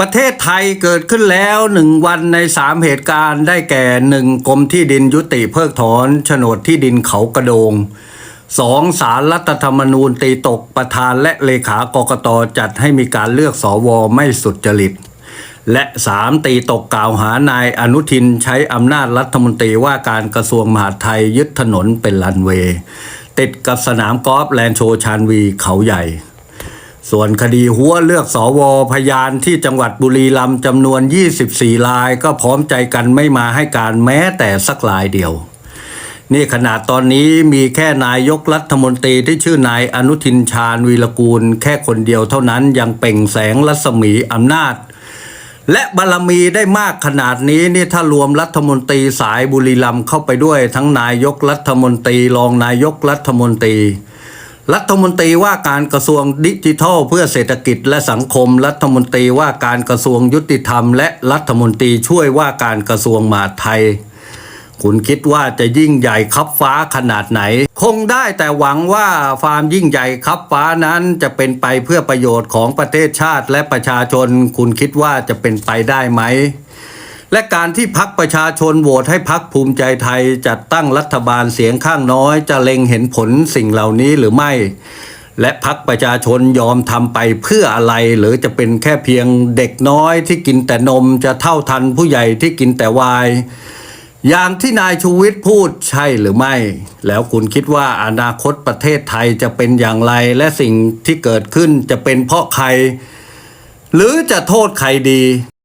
ประเทศไทยเกิดขึ้นแล้วหนึ่งวันในสามเหตุการณ์ได้แก่หนึ่งกรมที่ดินยุติเพิกถอนโฉนดที่ดินเขากระโดงสองสารรัฐธรรมนูญตีตกประธานและเลขากกตจัดให้มีการเลือกสวไม่สุดจริต และสามตีตกกล่าวหานายอนุทินใช้อำนาจรัฐมนตรีว่าการกระทรวงมหาดไทยยึดถนนเป็นลันเวย์ติดกับสนามกอล์ฟแลนโชชานวีเขาใหญ่ ส่วนคดีหัวเลือกสอวอพยานที่จังหวัดบุรีรัมย์จำนวน 24 รายก็พร้อมใจกันไม่มาให้การแม้แต่สักรายเดียว นี่ขนาดตอนนี้มีแค่นายกรัฐมนตรีที่ชื่อนายอนุทินชาญวีรกูล แค่คนเดียวเท่านั้นยังเป่งแสงรัศมีอำนาจ และบารมีได้มากขนาดนี้นี่ถ้ารวมรัฐมนตรีสายบุรีรัมย์เข้าไปด้วยทั้งนายกรัฐมนตรีรองนายกรัฐมนตรี รัฐมนตรีว่าการกระทรวงดิจิทัล เพื่อเศรษฐกิจและสังคม รัฐมนตรีว่าการกระทรวงยุติธรรม และรัฐมนตรีช่วยว่าการกระทรวงมหาดไทย คุณคิดว่าจะยิ่งใหญ่ครับฟ้าขนาดไหน คงได้แต่หวังว่าความยิ่งใหญ่ครับฟ้านั้นจะเป็นไปเพื่อประโยชน์ของประเทศชาติและประชาชน คุณคิดว่าจะเป็นไปได้ไหม และการที่พักประชาชนโหวตให้พักภูมิใจไทยจัดตั้งรัฐบาลเสียงข้างน้อย จะเล็งเห็นผลสิ่งเหล่านี้หรือไม่ และพักประชาชนยอมทำไปเพื่ออะไร หรือจะเป็นแค่เพียงเด็กน้อยที่กินแต่นมจะเท่าทันผู้ใหญ่ที่กินแต่วายอย่างที่นายชูวิทย์พูดใช่หรือไม่ แล้วคุณคิดว่าอนาคตประเทศไทยจะเป็นอย่างไร และสิ่งที่เกิดขึ้นจะเป็นเพราะใคร หรือจะโทษใครดี